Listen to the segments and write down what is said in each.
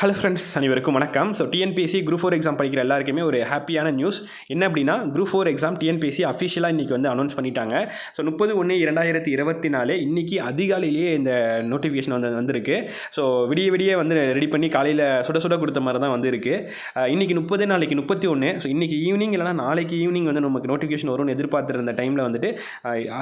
Hello friends அனைவருக்கும் வணக்கம். So TNPSC group four exam படிக்கிற எல்லாருக்குமே ஒரு ஹாப்பியான நியூஸ் என்ன அப்படின்னா குரூப் ஃபோர் எக்ஸாம் டிஎன்பிஎஸ்சி அஃபிஷியலாக இன்றைக்கி வந்து அனௌன்ஸ் பண்ணிட்டாங்க. ஸோ முப்பது ஒன்று இரண்டாயிரத்தி இருபத்தி நாலு இன்றைக்கி அதிகாலையிலேயே இந்த நோட்டிஃபிகேஷன் வந்து வந்திருக்கு. ஸோ விடிய விடிய வந்து ரெடி பண்ணி காலையில் சுட சுட கொடுத்த மாதிரி தான் வந்திருக்கு. இன்றைக்கி முப்பது நாளைக்கு முப்பத்தி ஒன்று ஸோ இன்றைக்கி ஈவினிங் இல்லைனா நாளைக்கு ஈவினிங் வந்து நமக்கு நோட்டிஃபிகேஷன் வரும்னு எதிர்பார்த்துருந்த டைமில் வந்துட்டு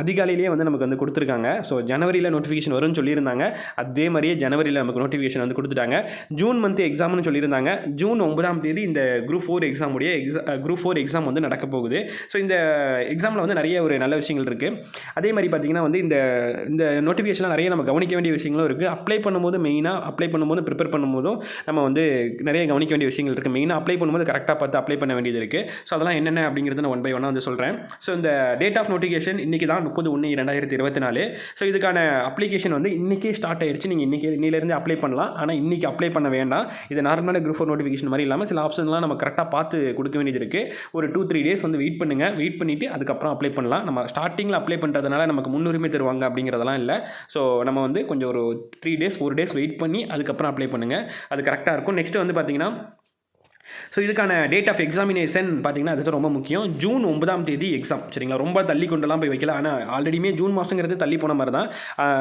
அதிகாலையிலேயே வந்து நமக்கு வந்து கொடுத்துருக்காங்க. ஸோ ஜனவரியில் நோட்டிஃபிகேஷன் வரும்னு சொல்லியிருந்தாங்க. அதே மாதிரியே ஜனவரியில் நமக்கு நோட்டிஃபிகேஷன் வந்து கொடுத்துட்டாங்க. ஜூன் மந்த் எக்ஸாம்னு சொல்லியிருந்தாங்க. ஜூன் ஒன்பதாம் தேதி இந்த குரூப் ஃபோர் எக்ஸாமுடைய எக்ஸா குரூப் ஃபோர் எக்ஸாம் வந்து நடக்க போகுது. ஸோ இந்த எக்ஸாமில் வந்து நிறைய ஒரு நல்ல விஷயங்கள் இருக்குது அதே மாதிரி பார்த்திங்கன்னா வந்து இந்த இந்த நோட்டிஃபிகேஷன்லாம் நிறைய நம்ம கவனிக்க வேண்டிய விஷயங்களும் இருக்குது அப்ளை பண்ணும்போது மெயினாக அப்ளை பண்ணும்போது ப்ரிப்பேர் பண்ணும்போதும் நம்ம வந்து நிறைய கவனிக்க வேண்டிய விஷயங்கள் இருக்குது மெயினாக அப்ளை பண்ணும்போது கரெக்டாக பார்த்து அப்ளை பண்ண வேண்டியது இருக்குது ஸோ அதெல்லாம் என்னென்ன அப்படிங்கிறது நான் ஒன் பை ஒன்னாக வந்து சொல்கிறேன் ஸோ இந்த டேட் ஆஃப் நோட்டிஃபிகேஷன் இன்றைக்கி தான் முப்பது ஒன்று இரண்டாயிரத்தி இருபத்தி நாலு. ஸோ இதுக்கான அப்ளிகேஷன் வந்து இன்றைக்கே ஸ்டார்ட் ஆயிடுச்சு நீங்கள் இன்றைக்கி இன்னிலேருந்து அப்ளை பண்ணலாம். ஆனால் இன்றைக்கி அப்ளை பண்ண வேண்டாம். இது நார்மலான குரூப் ஃபோர் நோட்டிஃபிகேஷன் மாதிரி இல்லாமல் சில ஆப்ஷன்லாம் நம்ம கரெக்டாக பார்த்து கொடுக்க வேண்டியது இருக்குது ஒரு டூ த்ரீ டேஸ் வந்து வெயிட் பண்ணுங்கள் வெயிட் பண்ணிவிட்டு அதுக்கப்புறம் அப்ளை பண்ணலாம். நம்ம ஸ்டார்டிங்கில் அப்ளை பண்ணுறதுனால நமக்கு முன்னுரிமை தருவாங்க அப்படிங்கிறதெல்லாம் இல்லை. ஸோ நம்ம வந்து கொஞ்சம் ஒரு three days four days wait பண்ணி அதுக்கப்புறம் அப்ளை பண்ணுங்கள் அது கரெக்டாக இருக்கும். நெக்ஸ்ட்டு வந்து பார்த்திங்கன்னா ஸோ இதுக்கான டேட் ஆஃப் எக்ஸாமினேஷன் பார்த்தீங்கன்னா அது ரொம்ப முக்கியம். ஜூன் ஒன்பதாம் தேதி எக்ஸாம் சரிங்களா? ரொம்ப தள்ளி கொண்டெல்லாம் போய் வைக்கல. ஆனால் ஆல்ரெடியுமே ஜூன் மாதங்கிறது தள்ளி போன மாதிரி தான்.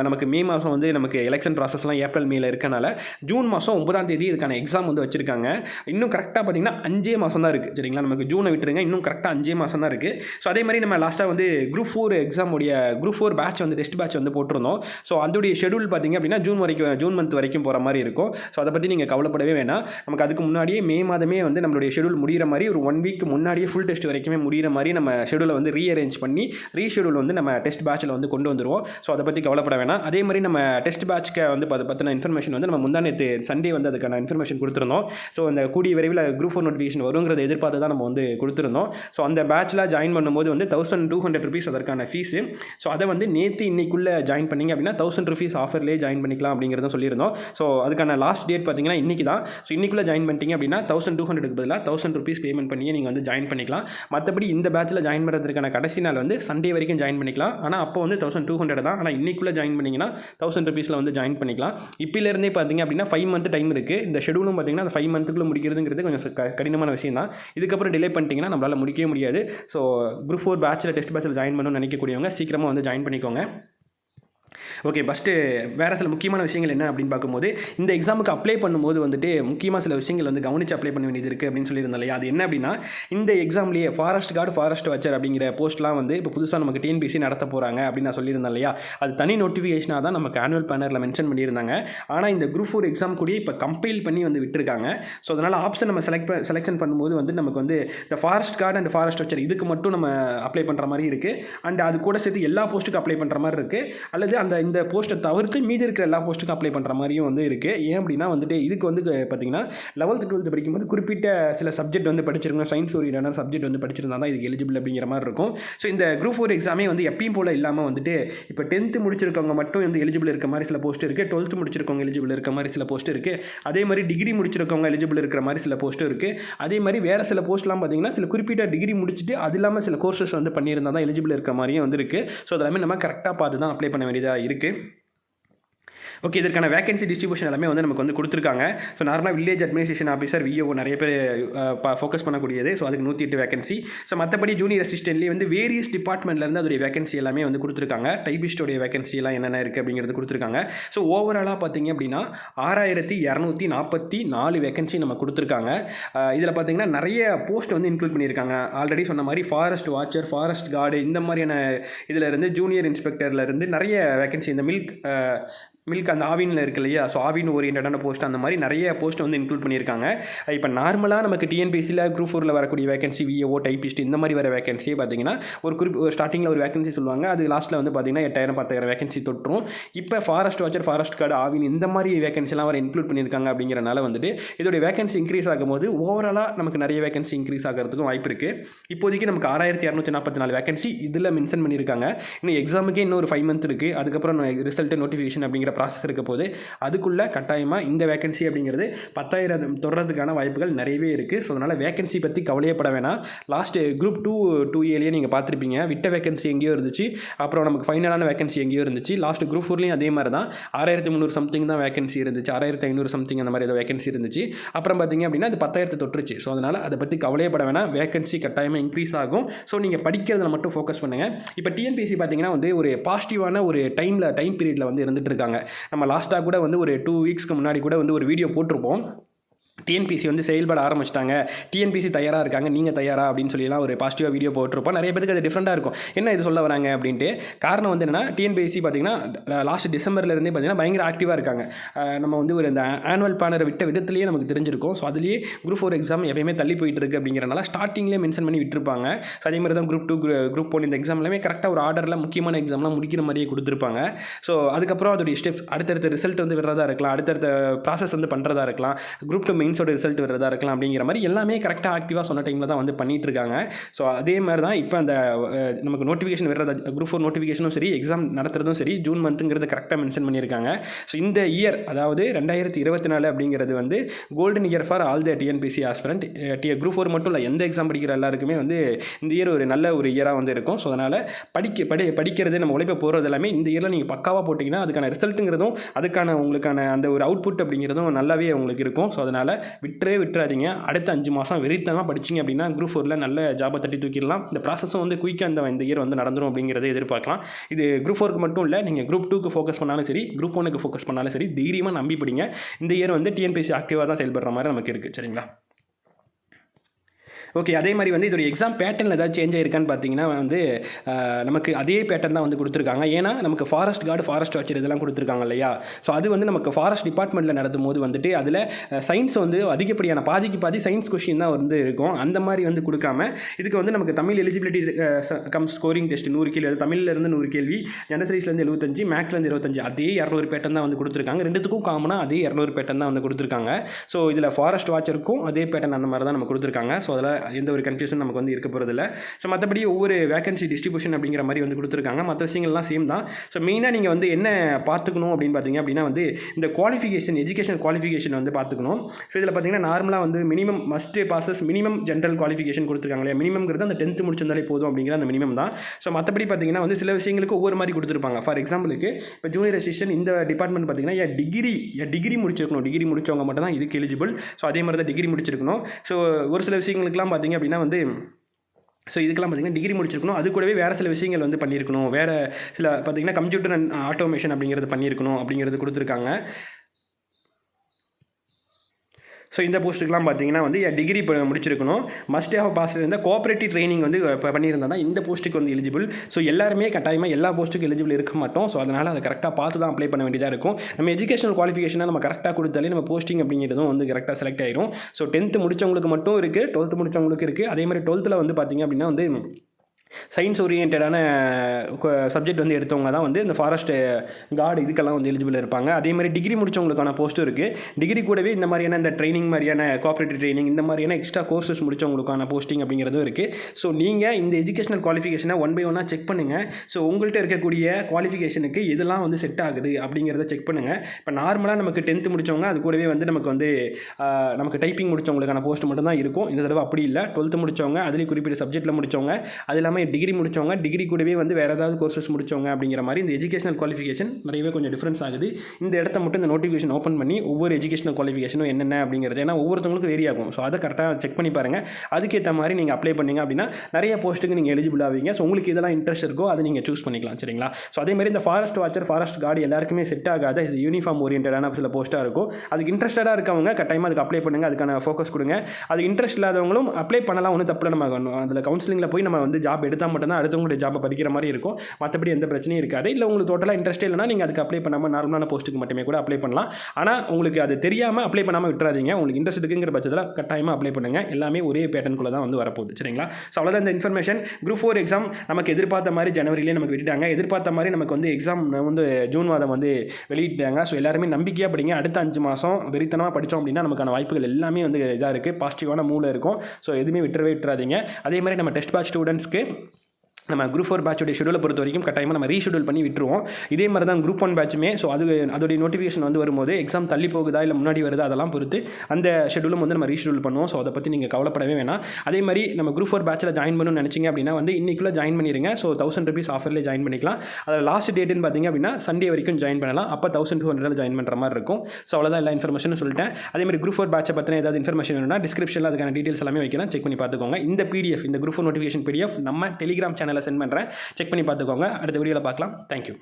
நமக்கு மே மாதம் வந்து நமக்கு எலெக்ஷன் ப்ராசஸ்லாம் ஏப்ரல் மேல இருக்கனால ஜூன் மாதம் ஒன்பதாம் தேதி இதுக்கான எக்ஸாம் வந்து வச்சிருக்காங்க. இன்னும் கரெக்டாக பார்த்தீங்கன்னா அஞ்சே மாதம் தான் இருக்குது சரிங்களா? நமக்கு ஜூனை விட்டுருங்க. இன்னும் கரெக்டாக அஞ்சே மாதம் தான் இருக்குது ஸோ அதே மாதிரி நம்ம லாஸ்ட்டாக வந்து குரூப் ஃபோர் எக்ஸாமுடைய குரூப் ஃபோர் பேட்ச் வந்து டெஸ்ட் பேட்ச் வந்து போட்டிருந்தோம். ஸோ அதோடைய ஷெடியூல் பார்த்தீங்க அப்படின்னா ஜூன் வரைக்கும் ஜூன் மந்த் வரைக்கும் போகிற மாதிரி இருக்கும். ஸோ அதை பற்றி நீங்கள் கவலைப்படவே வேணாம். நமக்கு அதுக்கு முன்னாடியே மே மாதமே வந்து நம்மளுடைய ஷெடியூல் முடிகிற மாதிரி ஒரு ஒன் வீக் முன்னாடியே ஃபுல் டெஸ்ட் வரைக்குமே முடிகிற மாதிரி நம்ம ஷெடியூலை வந்து ரீஅரேஞ்ச் பண்ணி ரீஷெடியூல் வந்து நம்ம டெஸ்ட் பேட்சில் வந்து கொண்டு வந்துருவோம். ஸோ அதை பற்றி கவலைப்பட வேணாம். அதே மாதிரி நம்ம டெஸ்ட் பேட்ச்க்கு வந்து அதை பற்றின இன்ஃபர்மேஷன் வந்து நம்ம முந்தா நேற்று சண்டே வந்து அதுக்கான இன்ஃபர்மேஷன் கொடுத்துருந்தோம். ஸோ அந்த கூடிய விரைவில் குரூப் ஃபோர் நோட்டிஃபிகேஷன் வருங்கிறத எதிர்பார்த்து தான் நம்ம வந்து கொடுத்துருந்தோம். ஸோ அந்த பேட்சில் ஜாயின் பண்ணும்போது வந்து தௌசண்ட் டூ ஹண்ட்ரட் ருபீஸ் அதற்கான ஃபீஸு ஸோ அதை வந்து நேற்று இன்னைக்குள்ளே ஜாயின் பண்ணிங்க அப்படின்னா தௌசண்ட் ருபீஸ் ஆஃபர்லேயே ஜாயின் பண்ணிக்கலாம் அப்படிங்கிறத சொல்லியிருந்தோம். ஸோ அதுக்கான லாஸ்ட் டேட் பார்த்தீங்கன்னா இன்றைக்கி தான் ஸோ இன்றைக்குள்ளே ஜாயின் பண்ணிட்டீங்க அப்படின்னா தௌசண்ட் டூ ஹண்ட்ரடுக்கு பதிலாக தௌசண்ட் ருபீஸ் பேமெண்ட் பண்ணியே நீங்கள் வந்து ஜாயின் பண்ணிக்கலாம். மற்றபடி இந்த பேட்சில் ஜாயின் பண்ணுறதுக்கான கடைசி நாள் வந்து சண்டே வரைக்கும் ஜாயின் பண்ணிக்கலாம். ஆனால் அப்போ வந்து தௌசண்ட் டூ ஹண்ட்ரட் தான். ஆனால் இன்றைக்குள்ளே ஜாயின் பண்ணிங்கன்னா தௌசண்ட் ருபீஸில் வந்து ஜாயின் பண்ணிக்கலாம். இப்போலேருந்தே பார்த்தீங்க அப்படின்னா ஃபைவ் மந்த் டைம் இருக்குது இந்த ஷெடியூலும் பார்த்தீங்கன்னா அந்த ஃபைவ் மந்த்துக்குள்ளே முடிக்கிறதுங்கிறது கொஞ்சம் க- கடினமான விஷயம் தான். இதுக்கப்புறம் டிலே பண்ணிட்டீங்கன்னா நம்மளால் முடிக்கவே முடியாது. ஸோ குரூப் ஃபோர் பேட்சில் டெஸ்ட் பேட்சில் ஜாயின் பண்ணணும்னு நினைக்கக்கூடியவங்க சீக்கிரமாக வந்து ஜாயின் பண்ணிக்கோங்க. ஓகே ஃபஸ்ட்டு வேறு சில முக்கியமான விஷயங்கள் என்ன அப்படின்னு பார்க்கும்போது இந்த எக்ஸாமுக்கு அப்ளை பண்ணும்போது வந்துட்டு முக்கியமாக சில விஷயங்கள் வந்து கவனித்து அப்ளை பண்ண வேண்டியது இருக்குது அப்படின்னு சொல்லியிருந்தோம் இல்லையா? அது என்ன அப்படின்னா இந்த எக்ஸாம்லேயே ஃபாரஸ்ட் கார்டு ஃபாரஸ்ட் வாட்சர் அப்படிங்கிற போஸ்ட்லாம் வந்து இப்போ புதுசாக நமக்கு டிஎன்பிசி நடத்த போகிறாங்க அப்படின்னு நான் சொல்லியிருந்தேன் இல்லையா? அது தனி நோட்டிஃபிகேஷனாக தான் நமக்கு ஆனுவல் பேனரில் மென்ஷன் பண்ணியிருந்தாங்க. ஆனால் இந்த குரூப் ஃபோர் எக்ஸாம் கூட இப்போ கம்பைல் பண்ணி வந்து விட்டுருக்காங்க. ஸோ அதனால் ஆப்ஷன் நம்ம செலக்ட் செலெக்ஷன் பண்ணும்போது வந்து நமக்கு வந்து இந்த forest guard and forest watcher இதுக்கு மட்டும் நம்ம அப்ளை பண்ணுற மாதிரி இருக்குது அண்ட் அது கூட சேர்த்து எல்லா போஸ்ட்டுக்கும் அப்ளை பண்ணுற மாதிரி இருக்குது அல்லது அந்த இந்த போஸ்ட்டை தவிர்த்து மீதி இருக்கிற எல்லா போஸ்ட்டுக்கும் அப்ளை பண்ணுற மாதிரியும் வந்து இருக்குது ஏன் அப்படின்னா வந்துட்டு இதுக்கு வந்து பார்த்தீங்கன்னா லெவல்த்து டுவெல்த்து படிக்கும்போது குறிப்பிட்ட சில சப்ஜெக்ட் வந்து படிச்சிருக்கணும். சயின்ஸ் ஓரியண்டான சப்ஜெக்ட் வந்து படிச்சிருந்தா தான் இதுக்கு எலிஜிபிள் அப்படிங்கிற மாதிரி இருக்கும். ஸோ இந்த குரூப் ஃபோர் எக்ஸாமே வந்து எப்பயும் போல் இல்லாமல் வந்துட்டு இப்போ டென்த்து முடிச்சிருக்கவங்க மட்டும் வந்து எலிஜிபிள் இருக்க மாதிரி சில போஸ்ட் இருக்குது டுவெல்த்து முடிச்சிருக்கவங்க எலிஜிபிள் இருக்க மாதிரி சில போஸ்ட் இருக்குது அதே மாதிரி டிகிரி முடிச்சிருக்கவங்க எலிஜிபிள் இருக்கிற மாதிரி சில போஸ்ட்டும் இருக்குது அதே மாதிரி வேறு சில போஸ்ட்லாம் பார்த்தீங்கன்னா சில குறிப்பிட்ட டிகிரி முடிச்சுட்டு அது இல்லாமல் சில கோர்சஸ் வந்து பண்ணியிருந்தா தான் எலிஜிபிள் இருக்க மாதிரியும் வந்து இருக்குது ஸோ அதெல்லாமே நம்ம கரெக்டாக பார்த்து தான் அப்ளை பண்ண வேண்டியதாக இருக்குது ஓகே இதற்கான வேகன்சி டிஸ்ட்ரிபியூஷன் எல்லாமே வந்து நமக்கு வந்து கொடுத்துருக்காங்க. ஸோ நார்மலாக வில்லேஜ் அட்மினிஸ்ட்ரேஷன் ஆஃபீஸர் விஓ நிறைய பேர் ஃபோக்கஸ் பண்ணக்கூடியது. ஸோ அதுக்கு நூற்றி எட்டு வேகன்சி ஸோ மற்றபடி ஜூனியர் அசிஸ்டன்ட்லேயே வந்து வேரியஸ் டிபார்ட்மெண்ட்லேருந்து அதோடைய வேகன்சி எல்லாமே வந்து கொடுத்துருக்காங்க. டைபிஸ்டோடைய வேகன்சி எல்லாம் என்னென்ன இருக்குது அப்படிங்கிறது கொடுத்துருக்காங்க. ஸோ ஓவராலாக பார்த்தீங்க அப்படின்னா ஆறாயிரத்தி இரநூத்தி நாற்பத்தி நாலு வேகன்சி நம்ம கொடுத்துருக்காங்க. இதில் பார்த்தீங்கன்னா நிறைய போஸ்ட் வந்து இன்க்ளூட் பண்ணியிருக்காங்க. ஆல்ரெடி சொன்ன மாதிரி ஃபாரஸ்ட் வாட்சர் ஃபாரஸ்ட் கார்டு இந்த மாதிரியான இதில் இருந்து ஜூனியர் இன்ஸ்பெக்டர்லேருந்து நிறைய வேகன்சி இந்த மில்க் மில்க் அந்த ஆவினில் இருக்கு இல்லையா? ஸோ ஆவின் ஓரியன்டான போஸ்ட் அந்த மாதிரி நிறைய போஸ்ட் வந்து இன்க்ளூட் பண்ணியிருக்காங்க. இப்போ நார்மலாக நமக்கு டிஎன்பிசியில் குரூப் ஃபோரில் வரக்கூடிய வேகன்சி விஏஓ டைபிஸ்ட் இந்த மாதிரி வர வேகன்சி பார்த்தீங்கன்னா ஒரு குறிப்பு ஸ்டார்டிங்கில் ஒரு வேகன்சி சொல்லுவாங்க. அது லாஸ்ட்டில் வந்து பார்த்தீங்கன்னா எட்டாயிரம் பத்தாயிரம் வேகன்சி தொட்டுரும் இப்போ forest watcher forest guard Aavin இந்த மாதிரி வேகன்சிலாம் வர இன்க்ளூட் பண்ணியிருக்காங்க அப்படிங்கிறனால வந்துட்டு இதோடைய வேகன்சி இன்க்ரீஸ் ஆகும்போது ஓவராலாக நமக்கு நிறைய வேகன்சி இன்க்ரீஸ் ஆகிறதுக்கும் வாய்ப்பு இருக்குது இப்போதைக்கு நமக்கு ஆறாயிரத்தி இரநூத்தி நாற்பத்தி நாலு வேகன்சி இதில் மென்ஷன் பண்ணியிருக்காங்க. இன்னும் எக்ஸாமுக்கே இன்னும் ஒரு ஃபைவ் மந்த் இருக்குது அதுக்கப்புறம் ரிசல்ட் நோட்டிஃபிகேஷன் அப்படிங்கிற ப்ராசஸ் இருக்க போது அதுக்குள்ளே கட்டாயமாக இந்த வேகன்சி அப்படிங்கிறது பத்தாயிரம் தொடர்றதுக்கான வாய்ப்புகள் நிறையவே இருக்குது ஸோ அதனால் வேகன்சி பற்றி கவலையப்பட வேணாம். லாஸ்ட்டு குரூப் டூ டூ ஏலேயே நீங்கள் பார்த்துருப்பீங்க. விட்ட வேகன்சி எங்கேயோ இருந்துச்சு. அப்புறம் நமக்கு ஃபைனலான வேகன்சி எங்கேயோ இருந்துச்சு. லாஸ்ட் குரூப் ஃபோர்லேயும் அதே மாதிரி தான் ஆறாயிரத்தி முந்நூறு சம்திங் தான் வேகன்சி இருந்துச்சு. ஆறாயிரத்தி ஐநூறு சம்திங் அந்த மாதிரி ஏதோ வேகன்சி இருந்துச்சு. அப்புறம் பார்த்தீங்க அப்படின்னா அது பத்தாயிரத்து தொட்டுருச்சு. ஸோ அதனால் அதை பற்றி கவலையப்பட வேணாம். வேகன்சி கட்டாயமாக இன்க்ரீஸ் ஆகும். ஸோ நீங்கள் படிக்கிறதுல மட்டும் ஃபோக்கஸ் பண்ணுங்கள் இப்போ டிஎன்பிசி பார்த்தீங்கன்னா வந்து ஒரு பாசிட்டிவான ஒரு டைமில் டைம் பீரியடில் வந்து இருந்துகிட்டு இருக்காங்க. நம்ம லாஸ்ட்டாக கூட வந்து ஒரு டூ வீக்ஸ்க்கு முன்னாடி கூட வந்து ஒரு வீடியோ போட்டிருப்போம். டிஎன்பிசி வந்து செயல்பட ஆரம்பிச்சிட்டாங்க. டிஎன்பிசி தயாராக இருக்காங்க. நீங்கள் தயாரா அப்படின்னு சொல்லிலாம் ஒரு பாசிட்டிவாக வீடியோ போட்டிருப்போம். நிறைய பேருக்கு அது டிஃப்ரெண்ட்டாக இருக்கும். என்ன இது சொல்ல வராங்க அப்படின்ட்டு காரணம் வந்து என்னென்னா டிஎன்பிசி பார்த்தீங்கன்னா லாஸ்ட் டிசம்பர்லேருந்தே பார்த்தீங்கன்னா பயங்கர ஆக்டிவாக இருக்காங்க. நம்ம வந்து ஒரு இந்த ஆனுவல் பேனரை விட்ட விதத்துலேயே நமக்கு தெரிஞ்சிருக்கும். ஸோ அதுலேயே குரூப் ஃபோர் எக்ஸாம் எப்பயுமே தள்ளி போயிட்டு இருக்கு அப்படிங்கிறனால ஸ்டார்டிங்லேயே மென்ஷன் பண்ணி விட்டுருப்பாங்க. அதே மாதிரி தான் குரூப் டூ குரூப் ஒன் இந்த எக்ஸாம்லாமே கரெக்டாக ஒரு ஆர்டரில் முக்கியமான எக்ஸாம்லாம் முடிக்கிற மாதிரியே கொடுத்துருப்பாங்க. ஸோ அதுக்கப்புறம் அதோடைய ஸ்டெப் அடுத்தடுத்த ரிசல்ட் வந்து விடுறதா இருக்கலாம். அடுத்தடுத்த ப்ராசஸ் வந்து பண்ணுறதா இருக்கலாம். குரூப் டூ மெயின்ஸோட ரிசல்ட் வர்றதா இருக்கலாம் அப்படிங்கிற மாதிரி எல்லாமே கரெக்டாக ஆக்டிவாக சொன்ன டைமில் தான் வந்து பண்ணிட்டு இருக்காங்க ஸோ அதே மாதிரி தான் இப்போ அந்த நமக்கு நோட்டிஃபிகேஷன் வர்றது குரூப் ஃபோர் நோட்டிஃபிகேஷனும் சரி எக்ஸாம் நடத்துறதும் சரி ஜூன் மந்த்துங்கிறது கரெக்டாக மென்ஷன் பண்ணியிருக்காங்க. ஸோ இந்த இயர் அதாவது ரெண்டாயிரத்தி இருபத்தி நாலு அப்படிங்கிறது வந்து golden year for all the TNPSC aspirant group four மட்டும் இல்லை எந்த எக்ஸாம் படிக்கிற எல்லாருக்குமே வந்து இந்த இயர் ஒரு நல்ல ஒரு இயராக வந்து இருக்கும். ஸோ அதனால் படிக்க படி படிக்கிறது நம்ம உழைப்ப போகிறது எல்லாமே இந்த இயரில் நீங்கள் பக்காவாக போட்டிங்கன்னா அதுக்கான ரிசல்ட்டுங்கிறதும் அதுக்கான உங்களுக்கான அந்த ஒரு அவுட்புட் அப்படிங்கிறதும் நல்லாவே உங்களுக்கு இருக்கும். ஸோ அதனால் விட்டுறே விட்டுறாதீங்க. அடுத்த அஞ்சு மாதம் வெறித்தனமாக படிச்சிங்க அப்படின்னா குரூப் ஃபோரில் நல்ல ஜாபை தட்டி தூக்கிடலாம். இந்த ப்ராசஸும் வந்து குயிக்காக இந்த இந்த இயர் வந்து நடந்துடும் அப்படிங்கிறத எதிர்பார்க்கலாம். இது குரூப் ஃபோருக்கு மட்டும் இல்லை நீங்கள் குரூப் டூக்கு ஃபோக்கஸ் பண்ணாலும் சரி குரூப் ஒனுக்கு ஃபோக்கஸ் பண்ணாலும் சரி தைரியமாக நம்பி படிங்க. இந்த இயர் வந்து டிஎன்பிசி ஆக்டிவாக தான் செயல்படுற மாதிரி நமக்கு இருக்குது சரிங்களா? ஓகே அதே மாதிரி வந்து இதோடய எக்ஸாம் பேட்டர்னில் ஏதாவது சேஞ்ச் ஆயிருக்கான்னு பார்த்தீங்கன்னா வந்து நமக்கு அதே பேட்டர்ன் தான் வந்து கொடுத்துருக்காங்க. ஏன்னா நமக்கு ஃபாரஸ்ட் கார்டு ஃபாரஸ்ட் வாட்சர் இதெல்லாம் கொடுத்துருக்காங்க இல்லையா? ஸோ அது வந்து நமக்கு ஃபாரஸ்ட் டிபார்ட்மெண்ட்டில் நடத்தும் போது வந்துட்டு அதில் சயின்ஸ் வந்து அதிகப்படியான பாதிக்கு பாதி சயின்ஸ் கொஷின் தான் வந்து இருக்கும். அந்த மாதிரி வந்து கொடுக்காம இதுக்கு வந்து நமக்கு Tamil eligibility cum scoring test நூறு கேள்வி அது தமிழ்லேருந்து நூறு கேள்வி ஜெனசரிஸ்லேருந்து எழுபத்தஞ்சு மேக்ஸ்லேருந்து இருபத்தஞ்சு அதே இரநூறு பேட்டன் தான் வந்து கொடுத்துருக்காங்க. ரெண்டுத்துக்கும் காமனாக அதே இரநூறு பேட்டன் தான் வந்து கொடுத்துருக்காங்க. ஸோ இதில் ஃபாரஸ்ட் வாட்சருக்கும் அதே பேட்டர்ன் அந்த மாதிரி தான் நம்ம கொடுத்துருக்காங்க. ஸோ அதில் எந்த ஒரு கன்ஃபியூஷன் நமக்கு வந்து இருக்க போகிறதில்ல ஸோ மற்றபடி ஒவ்வொரு வேகன்சி டிஸ்ட்ரிபியூஷன் அப்படிங்கிற மாதிரி வந்து கொடுத்துருக்காங்க. மற்ற விஷயங்கள்லாம் சேம் தான். ஸோ மெயினாக நீங்கள் வந்து என்ன பார்த்துக்கணும் அப்படின்னு பார்த்தீங்க அப்படின்னா வந்து இந்த குவாலிஃபிகேஷன் எஜுகேஷன் குவாலிஃபிகேஷன் வந்து பார்த்துக்கணும். ஸோ இதில் பார்த்தீங்கன்னா நார்மலாக வந்து minimum must passes minimum general qualification கொடுத்துருக்காங்க இல்லையா? மினிமம்ங்கிறது அந்த டென்த்து முடிச்சிருந்தாலே போதும் அப்படிங்கிற அந்த மினிமம் தான். ஸோ மற்றபடி பார்த்தீங்கன்னா வந்து சில விஷயங்களுக்கு ஒவ்வொரு மாதிரி கொடுத்துருப்பாங்க. ஃபார் எக்ஸாம்பிளுக்கு இப்போ ஜூனியர் அசிஸ்டன்ட் இந்த டிபார்ட்மெண்ட் பார்த்தீங்கன்னா என் டிகிரி என் டிகிரி முடிச்சிருக்கணும். டிகிரி முடிச்சவங்க மட்டும் தான் இதுக்கு எலிஜிபிள் ஸோ அதே மாதிரி தான் டிகிரி முடிச்சிருக்கணும். ஸோ ஒரு சில விஷயங்களுக்குலாம் பார்த்தீங்க அப்படின்னா வந்து ஸோ இதுக்கெல்லாம் பார்த்தீங்கன்னா டிகிரி முடிச்சிருக்கணும். அது கூடவே வேறு சில விஷயங்கள் வந்து பண்ணியிருக்கணும். வேறு சில பார்த்தீங்கன்னா கம்ப்யூட்டர் அண்ட் ஆட்டோமேஷன் அப்படிங்கிறது பண்ணியிருக்கணும் அப்படிங்கிறது கொடுத்துருக்காங்க. ஸோ இந்த போஸ்ட்டுக்கெலாம் பார்த்தீங்கன்னா வந்து டிகிரி இப்போ முடிச்சிருக்கணும். மஸ்ட் ஆஃப் பாஸ் இருந்தால் கோஆப்ரேட்டிவ் ட்ரைனிங் வந்து பண்ணியிருந்தா தான். இந்த போஸ்ட்டுக்கு வந்து எலிஜிபிள் ஸோ எல்லாருமே கட்டாயமாக எல்லா போஸ்ட்டுக்கும் எலிஜிபிள் இருக்க மாட்டோம். ஸோ அதனால் அதை கரெக்டாக பார்த்து தான் அப்ளை பண்ண வேண்டியதாக இருக்கும். நம்ம எஜுகேஷனல் குவாலிஃபிகேஷனை நம்ம கரெக்டாக கொடுத்தாலே நம்ம போஸ்டிங் அப்படிங்கிறதும் வந்து கரெக்டாக செலக்ட் ஆயிரும். ஸோ டென்த்து முடிச்சவங்களுக்கு மட்டும் இருக்குது டுவெல்த்து முடித்தவங்களுக்கு இருக்குது அதே மாதிரி டுவெல்த்தில் வந்து பார்த்திங்க அப்படின்னா வந்து சயின்ஸ் ஓரியன்டான சப்ஜெக்ட் வந்து எடுத்தவங்க தான் வந்து இந்த ஃபாரஸ்ட் கார்டு இதுக்கெல்லாம் வந்து எலிஜிபிள் இருப்பாங்க. அதே மாதிரி டிகிரி முடித்தவங்களுக்கான போஸ்ட்டும் இருக்குது டிகிரி கூடவே இந்த மாதிரியான இந்த ட்ரைனிங் மாதிரியான கோஆப்ரேட்டிவ் ட்ரைனிங் இந்த மாதிரியான எக்ஸ்ட்ரா கோர்சஸ் முடித்தவங்களுக்கான போஸ்டிங் அப்படிங்கிறதும் இருக்குது ஸோ நீங்கள் இந்த எஜுகேஷனல் குவாலிஃபிகேஷனை ஒன் பை ஒன்னாக செக் பண்ணுங்கள் ஸோ உங்கள்கிட்ட இருக்கக்கூடிய குவாலிஃபிகேஷனுக்கு இதெல்லாம் வந்து செட் ஆகுது அப்படிங்கிறத செக் பண்ணுங்கள் இப்போ நார்மலாக நமக்கு டென்த்து முடிச்சவங்க அது கூடவே வந்து நமக்கு வந்து நமக்கு டைப்பிங் முடிச்சவங்களுக்கான போஸ்ட் மட்டும் தான் இருக்கும். இந்த தடவை அப்படி இல்லை. டுவெல்த்து முடிச்சவங்க அதுலேயும் குறிப்பிட்ட சப்ஜெக்ட்டில் முடித்தவங்க அது இல்லாமல் டிகிரி முடித்தவங்க டிகிரி கூடவே வந்து வேறு ஏதாவது கோர்சஸ் முடிச்சவங்க அப்படிங்கிற மாதிரி இந்த எஜுகேஷனல் குவாலிஃபிகேஷன் நிறையவே கொஞ்சம் டிஃப்ரென்ஸ் ஆகுது. இந்த இடத்த மட்டும் இந்த நோட்டிஃபிகேஷன் ஓப்பன் பண்ணி ஒவ்வொரு எஜுகேஷனல் குவாலிஃபிகேஷனும் என்னென்ன அப்படிங்கிறது ஏன்னா ஒவ்வொருத்தவங்களுக்கும் வேரி ஆகும். ஸோ அதை கரெக்டாக செக் பண்ணி பாருங்கள் அதுக்கேற்ற மாதிரி நீங்கள் அப்ளை பண்ணிங்க அப்படின்னா நிறைய போஸ்ட்டுக்கு நீங்கள் எலிஜிபிள் ஆவீங்க. ஸோ உங்களுக்கு இதெல்லாம் இன்ட்ரெஸ்ட் இருக்கோ அதை நீங்கள் சூஸ் பண்ணிக்கலாம் சரிங்களா? ஸோ அதே மாதிரி இந்த ஃபாரஸ்ட் வாட்சர் ஃபாரஸ்ட் கார்டு எல்லாருக்குமே செட் ஆகாத இது யூனிஃபார்ம் ஓரியன்டான சில போஸ்ட்டாக இருக்கும். அதுக்கு இன்ட்ரெஸ்டடாக இருக்கவங்க கட்டாயமாக அதுக்கு அப்ளை பண்ணுங்கள் அதுக்கான ஃபோக்கஸ் கொடுங்க. அது இன்ட்ரெஸ்ட் இல்லாதவங்களும் அப்ளை பண்ணலாம் ஒன்றும் தப்பு நம்ம அதில் கவுன்சிலிங்கில் போய் நம்ம வந்து ஜாப் எடுத்தால் மட்டும்தான் அடுத்தவங்களுடைய ஜாப்பை படிக்கிற மாதிரி இருக்கும். மற்றபடி எந்த பிரச்சனையும் இருக்காது. இல்லை உங்களுக்கு டோட்டலாக இன்ட்ரெஸ்ட் இல்லைனா நீங்கள் அதுக்கு அப்ளை பண்ணாமல் நார்மலான போஸ்ட்டுக்கு மட்டுமே கூட அப்ளை பண்ணலாம். ஆனால் உங்களுக்கு அது தெரியாமல் அப்ளை பண்ணாமல் விட்டுறாதீங்க. உங்களுக்கு இன்ட்ரெஸ்ட் இருக்குங்கிற பட்சத்தில் கட்டாயமாக அப்ளை பண்ணுங்கள் எல்லாமே ஒரே பேட்டர்னுக்குள்ளே தான் வந்து வரப்போகுது. சரிங்களா? ஸோ அவ்வளோதான் இந்த இன்ஃபர்மேஷன் குரூப் ஃபோர் எக்ஸாம் நமக்கு எதிர்பார்த்த மாதிரி ஜனவரியிலே நமக்கு விட்டுட்டாங்க. எதிர்பார்த்த மாதிரி நமக்கு வந்து எக்ஸாம் வந்து ஜூன் மாதம் வந்து வெளியிட்டாங்க. ஸோ எல்லாருமே நம்பிக்கையாக படிங்க. அடுத்த அஞ்சு மாதம் வெறித்தனமாக படித்தோம் அப்படின்னா நமக்கான வாய்ப்புகள் எல்லாமே வந்து இதாக இருக்குது பாசிட்டிவான மூளை இருக்கும். ஸோ எதுவுமே விட்டுறவே விட்டுறாதீங்க. அதே மாதிரி நம்ம டெஸ்ட் பேட்ச் ஸ்டூடெண்ட்ஸ்க்கு நம்ம குரூப் ஃபோர் பேட்சோடைய ஷெடியூலை பொறுத்த வரைக்கும் கட்டாயமாக நம்ம ரீஷெடியூல் பண்ணி விட்டுருவோம். இதே மாதிரி தான் குரூப் ஒன் பேட்சுமே ஸோ அது அதோடைய நோட்டிஃபிகேஷன் வந்து வரும்போது எக்ஸாம் தள்ளி போகுதா இல்லை முன்னாடி வருதா அதெல்லாம் பொறுத்து அந்த ஷெடியூலும் வந்து நம்ம ரீஷெடியூல் பண்ணுவோம். ஸோ அதை பற்றி நீங்கள் கவலைப்படவே வேணாம். அதே மாதிரி நம்ம குரூப் ஃபோர் பேட்சில் ஜாயின் பண்ணணும்னு நினச்சிங்க அப்படின்னா வந்து இன்னைக்குள்ளே ஜாயின் பண்ணிடுங்க ஸோ தௌசண்ட் ருபீஸ் ஆஃபர்லேயே ஜாயின் பண்ணிக்கலாம். அதில் லாஸ்ட் டேட்டுன்னு பார்த்தீங்க அப்படின்னா சண்டே வரைக்கும் ஜாயின் பண்ணலாம். அப்போ தௌசண்ட் டூ ஹண்ட்ரட் ஜாயின் பண்ணுற மாதிரி இருக்கும். ஸோ அவ்வளோதான் எல்லா இன்ஃபர்மேஷனும் சொல்லிட்டேன். அதே மாதிரி குரூப் ஃபோர் பேட்சை பற்றின ஏதாவது இன்ஃபர்மேஷன் வேணும்னா டிஸ்கிரிப்ஷனில் அதுக்கான டீட்டெயில்ஸ் எல்லாமே வைக்கலாம். செக் பண்ணி பார்த்துக்கோங்க. இந்த பிடிஎஃப் இந்த குரூப் நோட்டிஃபிகேஷன் பிடிஎஃப் நம்ம டெலிகிராம் சேனல் சேனலில் சென்ட் பண்ணுறேன் செக் பண்ணி பார்த்துக்கோங்க. அடுத்த வீடியோவில் பார்க்கலாம். தேங்க்யூ